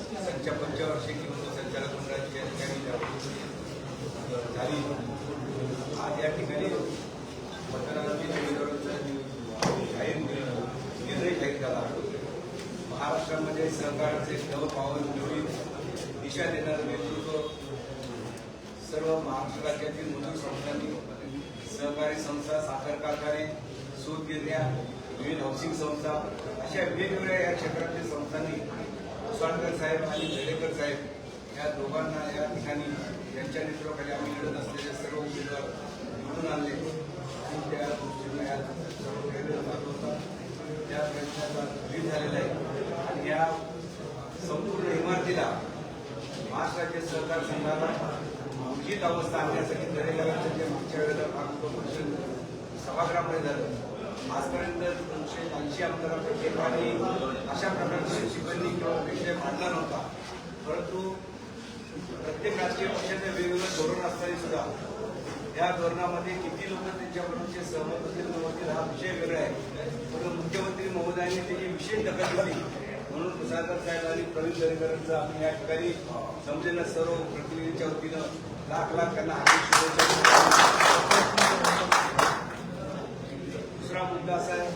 संच्या पंचवार्षिक निवडणूक संचालक मंडळाची या ठिकाणी झाली आज या ठिकाणी मतदारांची उमेदवारांचा जाहीर निर्णय जाहीर झाला महाराष्ट्रामध्ये सहकाराचे नव पावन नवीन दिशा देणारं नेतृत्व सर्व महाराष्ट्र राज्यातील मजूर संस्थांनी सहकारी संस्था साखर कारखाने सूत गिरण्या विविध हाऊसिंग संस्था अशा वेगवेगळ्या या क्षेत्रातील संस्थांनी कुसाळकर साहेब आणि झेडेकर साहेब या दोघांना या ठिकाणी यांच्या नेतृत्वाखाली आम्ही लढत असलेले सर्व उमेदवार निवडून आणले. आणि त्या दृष्टीने या सर्व होता त्या प्रयत्नाचा फलित झालेला आहे. आणि या संपूर्ण इमारतीला महाराष्ट्राचे सहकार संघाला उचित अवस्था आणण्यासाठी दरेकरांचं जे मागच्या वेळेला मार्गदर्शन सभागृहामध्ये झालं आजपर्यंत त्यांची ऐंशी आमदारांपैकी अशा प्रकारची शिकवणी किंवा विषय मांडला नव्हता. परंतु प्रत्येक राजकीय पक्षाचे वेगवेगळं धोरण असताना सुद्धा या धोरणामध्ये किती लोक त्यांच्याबरोबरचे सहमत होतील नव्हतील हा विषय वेगळा आहे. परंतु मुख्यमंत्री महोदयांनी त्याची विशेष दखल घेतली म्हणून प्रसादर साहेब आणि प्रवीण दरेकरांचं आम्ही या ठिकाणी समजेल सर्व प्रतिनिधींच्या वतीनं लाख लाख त्यांना हार्दिक शुभेच्छा दुसरा मुद्दा असा आहे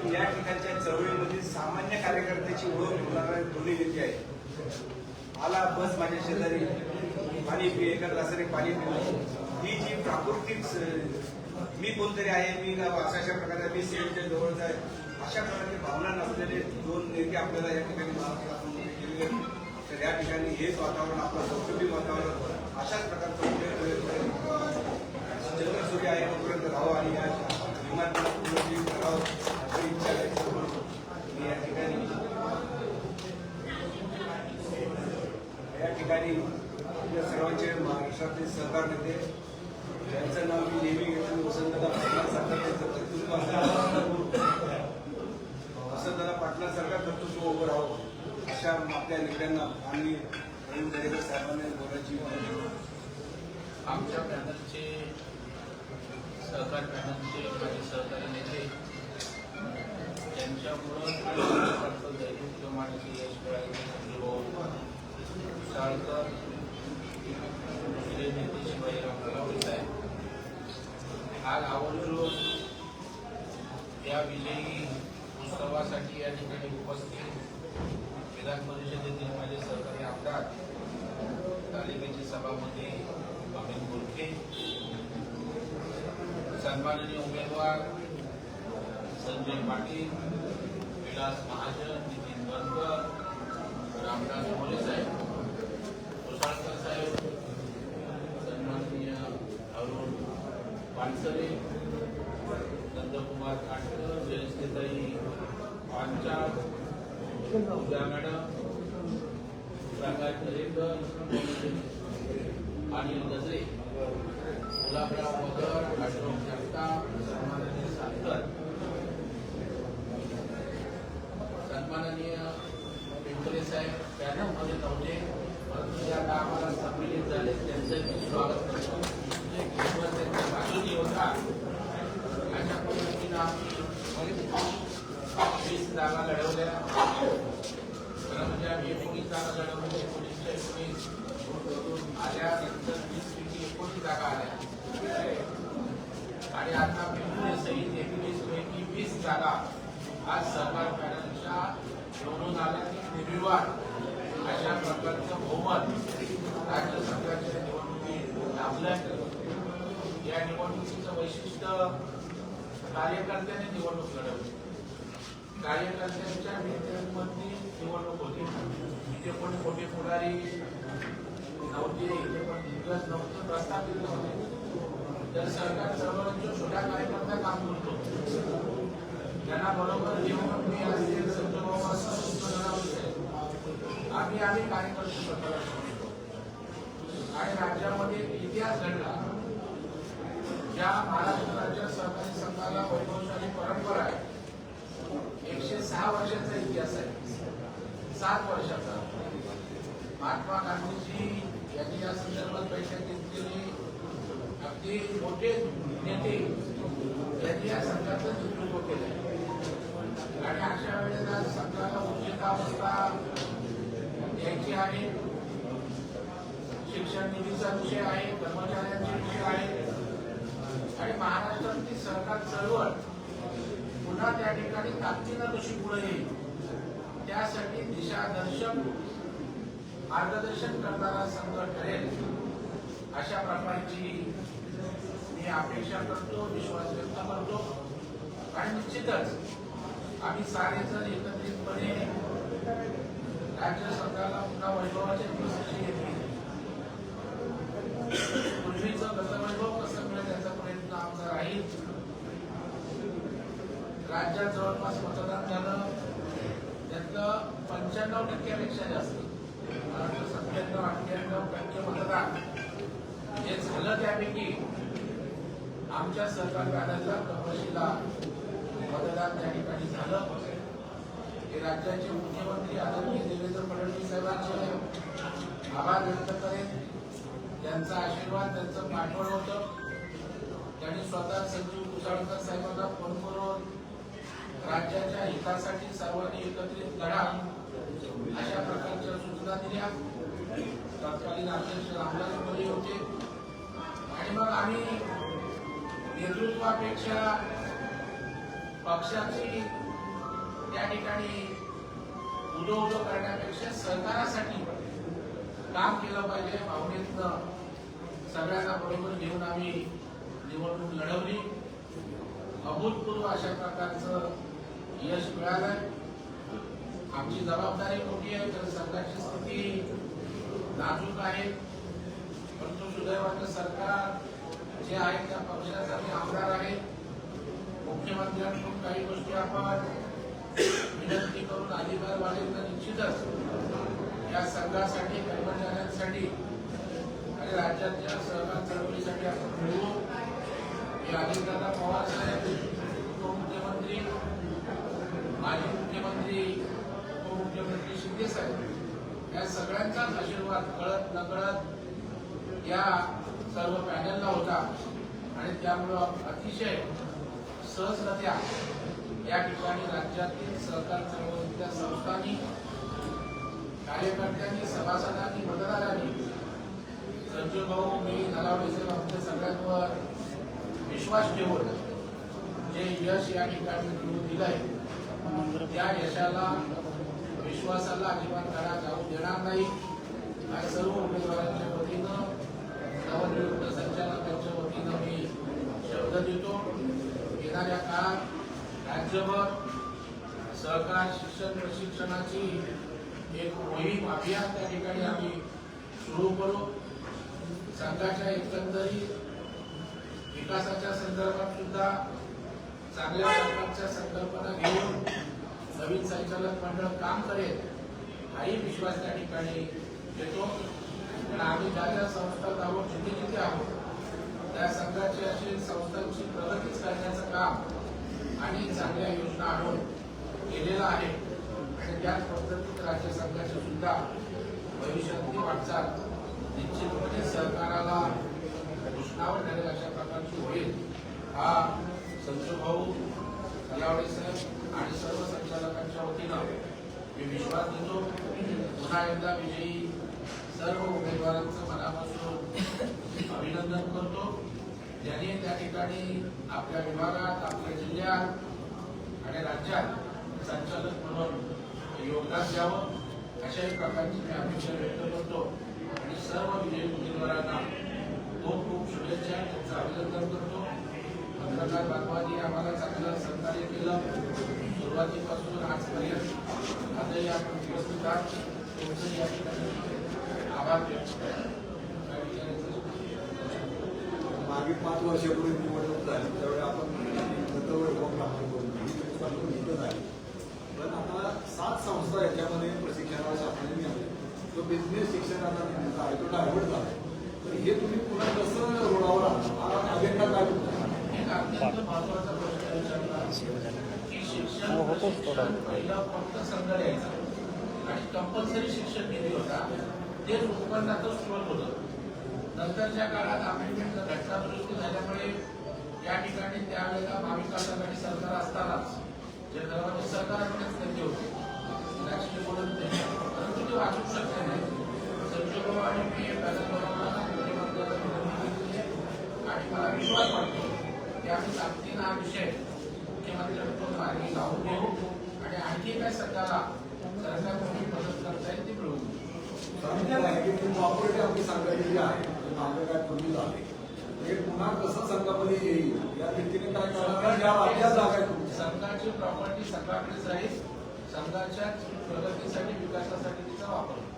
की या ठिकाणच्या चळवळीमध्ये सामान्य कार्यकर्त्याची ओळख होणारे दोन्ही नेते आहेत आला बस माझ्या शेजारी पाणी पी एका ग्लासाने पाणी पिलं ही जी प्राकृतिक मी कोणतरी आहे मी अशा प्रकारे मी सीएमच्या जवळच आहे. अशा प्रकारची भावना नसलेले दोन नेते आपल्याला या ठिकाणी तर या ठिकाणी हेच वातावरण आपलं कौटुंबिक वातावरण अशाच प्रकारचं म्हणजे, पुढे चंद्रसूर्य आहे तोपर्यंत राहावं आणि या इमारतीला करावं अशी इच्छा आहे मी या ठिकाणी या ठिकाणी आपल्या सर्वांचे महाराष्ट्रातले सहकार नेते ज्यांचं नाव मी नेहमी घेतो वसंतदादा सरकार त्यांचं कर्तृत्व असणार वसंतदादा सरकार कर्तृत्व उभं राहावं अशा आपल्या नेत्यांना आम्ही प्रवीण दरेकर साहेबांनी बोलायची आमच्या पॅनलचे सहकार पॅनलचे माझे सहकारी नेते त्यांच्यामुळं दैनिक माणसे यश मिळाले साळकर दुसरे नेते शिवाजीराव फडणवीस आहे आज या विजयी उत्सवासाठी या ठिकाणी उपस्थित विधान परिषदेतील माझे सहकारी आमदार तालिकेचे सभापती अमित बोलके सन्माननीय उमेदवार संजय पाटील विलास महाजन स्वागत कार्यकर्त्याने निवडणूक लढवली. कार्यकर्त्यांच्या नेत्यांमधली निवडणूक होती. इथे पण मोठे पुढारी नव्हते इथे पण दिग्गज नव्हते प्रस्थापित नव्हते. तर सरकार चळवळीच्या छोट्या कार्यकर्ता काम करतो. त्यांना बरोबर घेऊन मी असतील संजोबाबा आम्ही आम्ही कार्यकर्ते स्वतःला समजतो. आणि राज्यामध्ये इतिहास घडला. ज्या महाराष्ट्र राज्य सरकार संघाला वैभवशाली परंपरा आहे एकशे सहा वर्षाचा इतिहास आहे. सात वर्षाचा. महात्मा गांधीजी यांनी या संदर्भात बैठक घेतलेली. अगदी मोठे नेते यांनी या संघाचं नेतृत्व केलं आणि अशा वेळेला संघाला उचितावस्था द्यायची आहे. शिक्षण निधीचा विषय आहे कर्मचाऱ्यांचे विषय आहे. आणि महाराष्ट्रातली सरकार चळवळ पुन्हा त्या ठिकाणी ताकदीनं कशी पुढे येईल त्यासाठी दिशादर्शक मार्गदर्शन करणारा संघ ठरेल अशा प्रकारची मी अपेक्षा करतो विश्वास व्यक्त करतो. आणि निश्चितच आम्ही सारेजण एकत्रितपणे राज्य सरकारला पुन्हा वैभवाचे दिवसाची घेतली? पूर्वीचं गतवैभव कसं राहील राज्यात जवळपास मतदान झालं. त्यातलं पंच्याण्णव टक्क्यापेक्षा जास्त. सत्त्याण्णव अठ्ठ्याण्णव टक्के मतदान. हे झालं त्यापैकी आमच्या सहकार गाड्याचा कपशीला मतदान त्या ठिकाणी झालं. हे राज्याचे मुख्यमंत्री आदरणीय देवेंद्र फडणवीस साहेबांचे आभार व्यक्त करेन. त्यांचा आशीर्वाद त्यांचं पाठवण होतं. त्यांनी स्वतः सचिव कुसाळकर साहेबांना फोन करून राज्याच्या हितासाठी सर्वांनी एकत्रित लढा अशा प्रकारच्या सूचना दिल्या. तत्कालीन अध्यक्ष रामदास मोदी होते. आणि मग आम्ही नेतृत्वापेक्षा पक्षाची त्या ठिकाणी उदो उदो करण्यापेक्षा सहकारासाठी काम केलं पाहिजे. भावनेतनं सगळ्यांना बरोबर घेऊन आम्ही निवडणूक लढवली. अभूतपूर्व अशा प्रकारचं यश मिळालंय आमची जबाबदारी मोठी आहे. तर संघाची स्थिती नाजूक आहे. परंतु सुदैवाचं सरकार जे आहे त्या पक्षासाठी आमदार आहे. मुख्यमंत्र्यांकडून काही गोष्टी आपण विनंती करून अधिकार वाढेल तर निश्चितच या संघासाठी कर्मचाऱ्यांसाठी आणि राज्याच्या सहकार चळवळीसाठी आपण मिळवू. अजितदादा पवार साहेब उपमुख्यमंत्री माजी मुख्यमंत्री उपमुख्यमंत्री शिंदे साहेब या सगळ्यांचाच आशीर्वाद. कळत नकळत या सर्व पॅनलला होता आणि त्यामुळं अतिशय सहजगत्या या ठिकाणी राज्यातील सहकार चळवळीतल्या संस्थांनी कार्यकर्त्यांनी सभासदांनी मतदारांनी संजय भाऊ मी नलावडे आमच्या सगळ्यांवर विश्वास ठेवून जे यश या ठिकाणी मिळवून दिलंय त्या यशाला विश्वासाला अजिबात धडा जाऊ देणार नाही. आणि सर्व उमेदवारांच्या वतीनं नवनियुक्त संचालकांच्या वतीनं मी शब्द देतो. येणाऱ्या काळात राज्यभर सहकार शिक्षण प्रशिक्षणाची एक मोहीम अभियान त्या ठिकाणी आम्ही सुरू करू. संघाच्या एकंदरीत विकासाच्या संदर्भात सुद्धा चांगल्या प्रकारच्या संकल्पना घेऊन नवीन संचालक मंडळ काम करेल हाही विश्वास त्या ठिकाणी देतो आणि आम्ही ज्या ज्या संस्थात आहोत जिथे जिथे आहोत त्या संघाची अशी संस्थांची प्रगतीच करण्याचं काम आणि चांगल्या योजना आणून केलेलं आहे. आणि त्याच पद्धतीत राज्य संघाची सुद्धा भविष्यातली वाटचाल निश्चितपणे सरकाराला घोषणावर ठरेल नक्की होईल हा संजू भाऊ सर साहेब आणि सर्व संचालकांच्या वतीनं मी विश्वास देतो. पुन्हा एकदा विजयी सर्व उमेदवारांचं मनापासून अभिनंदन करतो. ज्यांनी त्या ठिकाणी आपल्या विभागात आपल्या जिल्ह्यात आणि राज्यात संचालक म्हणून योगदान द्यावं अशाही प्रकारची मी अपेक्षा व्यक्त करतो. आणि सर्व विजयी उमेदवारांना खूप खूप शुभेच्छा. त्यांचं अभिनंदन करतो. पत्रकार बांधवांनी आम्हाला चांगलं सहकार्य केलं. सुरुवातीपासून आजपर्यंत आजही आपण उपस्थित आहात तुमचं या ठिकाणी आभार व्यक्त मागे पाच वर्षापूर्वी निवडणूक झाली त्यावेळी आपण गतवैभव आहे पण आता सात संस्था याच्यामध्ये प्रशिक्षणाला शासनाने मिळाले तो बिझनेस शिक्षणाचा नेमका आहे तो डायव्हर्ट झाला. हे तुम्ही पुन्हा कसं रोडावर अनेकदा काय प्रश्न म्हणजे विचारला शिक्षण. पहिला फक्त संघ द्यायचा. आणि कंपल्सरी शिक्षण निधी होता. ते लोकमताचं स्टोअर होतं. नंतरच्या काळात अमेंडमेंट घटनादुरुस्ती झाल्यामुळे या ठिकाणी त्यावेळेला महाविकासासाठी सरकार असतानाच जे घरामध्ये सरकारकडेच नेते होते. राजकीय बोलत परंतु ते वाचू शकले नाही. संजोबा आणि पी एम विश्वास वाटतो की आम्ही ताकदीन हा विषय मुख्यमंत्र्यांकडून मार्गी लावून घेऊ आणि आणखी काय सरकारला सरकार कोणी मदत करता येईल ती मिळवून ऑपरेटिव्ह आम्ही सांगायची आहे मागं काय पूर्वी झाले हे पुन्हा कसं संघामध्ये येईल या व्यक्तीने काय करावं या वाटल्या जागा संघाची प्रॉपर्टी संघाकडेच राहील संघाच्या प्रगतीसाठी विकासासाठी तिचा वापर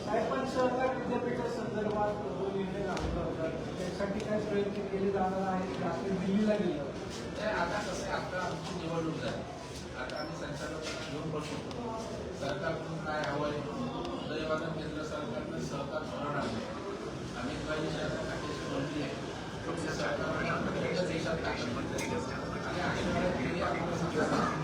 साहेब पण सहकार विद्यापीठा संदर्भात निर्णय त्यासाठी काय प्रयत्न केले जाणार आहेत? आपली दिल्लीला गेलं. नाही आता कसं आहे आता आमची निवडणूक झाली. आता आम्ही संचालक घेऊन बसू. सरकारकडून काय हवं आहे? उदयवादन केंद्र सरकारनं सहकार धोरण आणलं आम्ही काही शहरात टाकायची मंत्री आहे सरकार देशात टाकली आणि आम्हाला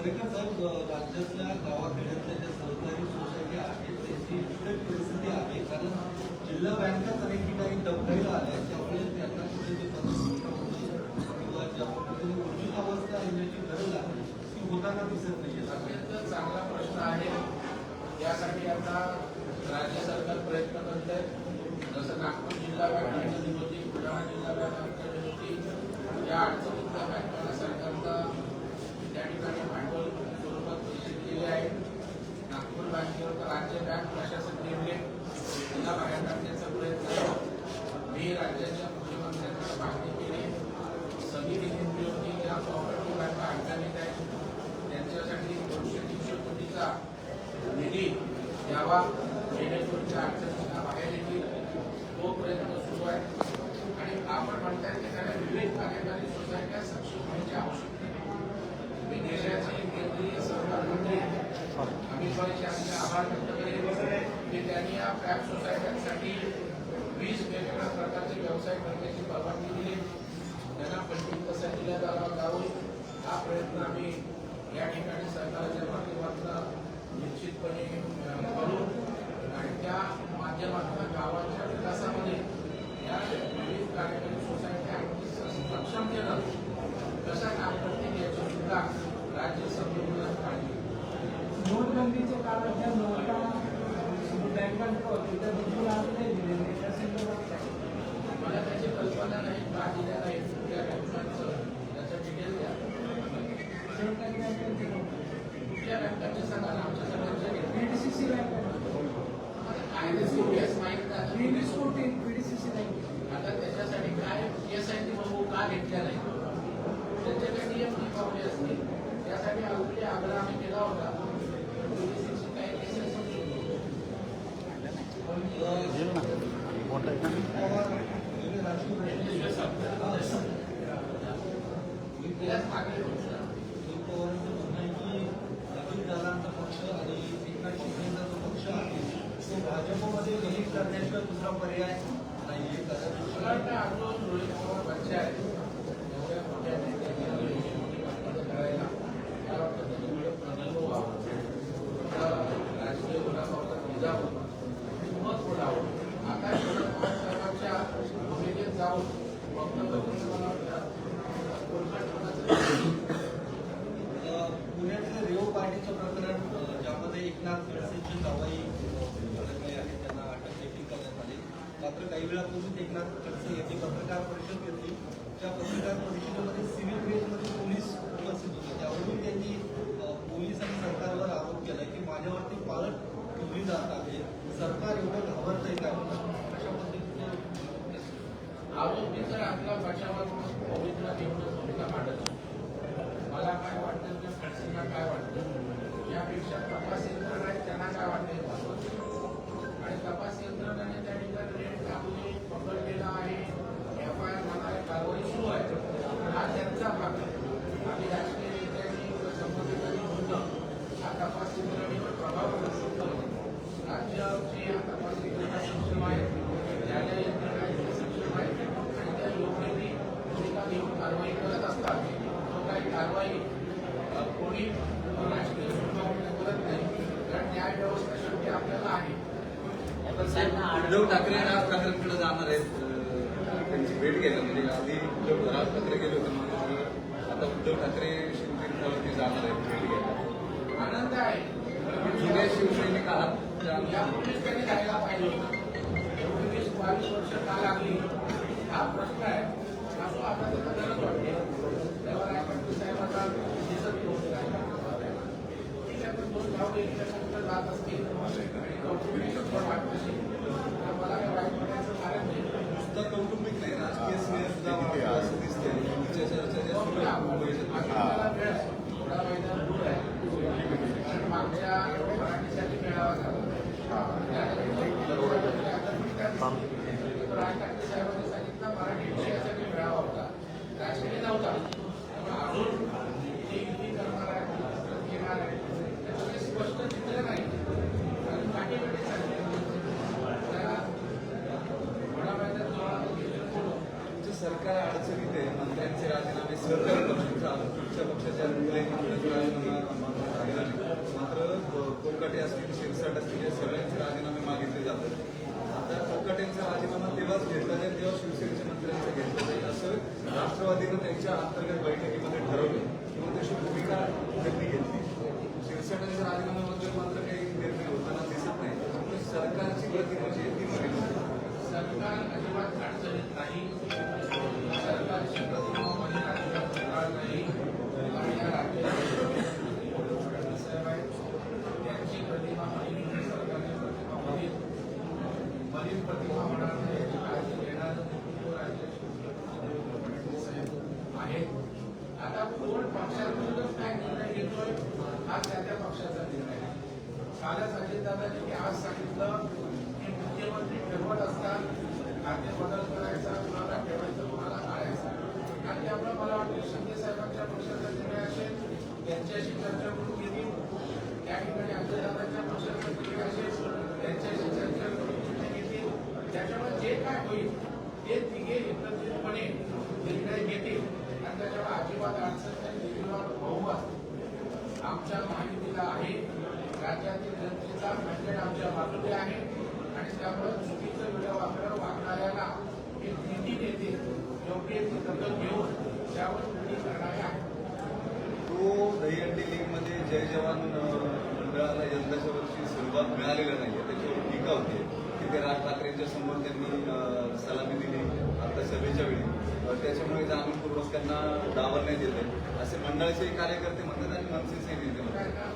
राज्यातल्या गावाखेड्यातल्या ज्या सहकारी सोसायटी आहेत परिस्थिती आहे. कारण जिल्हा बँकाच अनेक ठिकाणी दबकायला आल्या त्यामुळे त्यांना कुठेतरी किंवा होताना दिसत नाही अत्यंत चांगला प्रश्न आहे. यासाठी आता राज्य सरकार प्रयत्न करत आहे जसं नागपूर जिल्हा बँकेची प्रयत्न आम्ही या ठिकाणी सरकारच्या माध्यमातून निश्चितपणे कुठल्या बँकांच्या संघाला आमच्या संघाच्या बीडीसीसी बँक कायदेच कोटी असं माहीत बीडीसी कोटी बीडीसीसी बँक आता त्याच्यासाठी काय एस आय टी बाबू का घेतलेला भाजपमध्ये विलीन करण्याशिवाय दुसरा पर्याय नाही कारण रोहित पवार पक्ष आहे घेतली त्या पत्रकार परिषदेमध्ये सिव्हिल बेसमध्ये पोलीस उपस्थित होते त्यावरून त्यांनी अ, पोलीस आणि सरकारवर आरोप केला की माझ्यावरती पालक ठेवली जात आहे सरकार एवढं घाबरतंय काय अशा पद्धतीचं आरोपी जर आपला बचावात पवित्र देऊन भूमिका मांडत मला काय वाटतं त्या खडसेंना काय वाटतं यापेक्षा तपास यंत्रणा आहे त्यांना काय वाटतं हे महत्त्वाचं. आणि तपास यंत्रणाने त्या ठिकाणी रेड टाकली पकडलेला आहे एफ आय आर म्हणा कारवाई सुरू आहे हा त्यांचा भाग आहे आम्ही राजकीय नेत्यांनी किंवा संबंधितांनी म्हणणं हा तपास यंत्रणेवर प्रभाव पडू शकतो राज्याची या तपास यंत्रणा सक्षम आहे न्यायालय यंत्रणा इतकी सक्षम आहे आणि त्या योग्य ती भूमिका घेऊन कारवाई करत असतात तो काही कारवाई अ, कोणी राजकीय स्वरूपामध्ये करत नाही कारण न्याय व्यवस्था शेवटी आपल्याला आहे उद्धव ठाकरे राज ठाकरेंकडे जाणार आहेत त्यांची भेट घ्यायला म्हणजे आधी उद्धव राज ठाकरे गेले होते मग आता उद्धव ठाकरे शिवतीर्थावरती जाणार आहेत भेट घ्यायला आनंद आहे. जुन्या शिवसैनिक आहात. त्यांनी जायला पाहिजे होतं. एवढी वीस बावीस वर्ष का लागली? हा प्रश्न आहे. आता त्याला गरज वाटते. तेव्हा रायपट्टी साहेबांना दिसत नव्हते. ठीक आहे पण दोन भाऊ एकमेकांकडे जात असतील. वाटत असेल तर मला काही वाईट वाटायचं कारण नाही नुसतं कौटुंबिक नाही राजकीय स्नेह सुद्धा वाढतो असं दिसतंय तुमच्या चर्चा ज्या सुरू आहेत मुंबईच्या आपल्याला वेळ आहे. थोडा महिना दूर आहे कारण मागच्या मराठीसाठी मेळावा झाला राज ठाकरे साहेबांनी सांगितलं मराठी विषयासाठी मेळावा होता राजकीय नव्हता त्यामुळे अजून जे युती करणार आहे परत येणार आहे त्याचं काही स्पष्ट चित्र नाही कारण काही वेळेस त्याला थोडा महिन्यात जोरात घेऊन पुढं तुमचं सरकार अडचणीत आहे मंत्र्यांचे राजीनामे सहकारी पक्षांचा तुमच्या पक्षाच्या मात्र कोलकाटे असतील शिरसाट असतील या सगळ्यांचे राजीनामे मागितले जातात आता कोलकाटेंचा राजीनामा तेव्हाच घेतला जाईल तेव्हा शिवसेनेच्या मंत्र्यांचा घेतला जाईल असं राष्ट्रवादीनं त्यांच्या अंतर्गत बैठकीमध्ये ठरवलं किंवा तशी भूमिका त्यांनी घेतली शिरसाटांच्या राजीनाम्याबद्दल मात्र काही निर्णय होताना दिसत नाही त्यामुळे सरकारची गती म्हणजे ती मर्यादित सरकार अजिबात अडचणीत नाही सरकारची प्रतिमा मध्ये अजिबात होणार नाही आणि या राज्याचे साहेब आहेत, त्यांची प्रतिमा मलिन सरकारची प्रतिमा मलिन मलिन प्रतिमा होणार नाही याची काळजी घेणारं नेतृत्व राज्याचे साहेब आहेत आता कोण पक्षांतर्गत काय निर्णय घेतोय हा त्या त्या पक्षाचा निर्णय आहे कालच अजितदादांनी आज सांगितलं की मुख्यमंत्री ठरवत असतात खाते बदल करायचा कुणाला ठेवायचं कुणाला काढायचा आणि त्यामुळे मला वाटतं शिंदे साहेबांच्या पक्षाचा निर्णय असेल त्यांच्याशी चर्चा करून घेतील त्या ठिकाणी अजितदादांच्या पक्षाचा निर्णय असेल त्यांच्याशी चर्चा करून निर्णय घेतील त्याच्यामुळे जे काय होईल. ते तिघे एकत्रितपणे निर्णय घेतील आणि त्याच्यावर अजिबात अडचण बहुमत. आमच्या माहितीला आहे राज्यातील जनतेचा मंडळ आमच्या बाजूने आहे आणि त्यामुळे चुकीचं वेळ वापर वागणाऱ्याला एक नीती नेते योग्य ती दखल घेऊन त्यावर कृती करणारे आहे तो दहीहंडी लीगमध्ये जय जवान मंडळाला यंदाच्या वर्षी सुरुवात मिळालेला नाही त्याच्यावर टीका होते तिथे राज ठाकरेंच्या समोर त्यांनी सलामी दिली आता सभेच्या वेळी. त्याच्यामुळे त्याच्यामुळे पूर्वज त्यांना डावर नाही दिले. असे मंडळाचे कार्यकर्ते म्हणतात आणि मनसेचे नेते म्हणतात.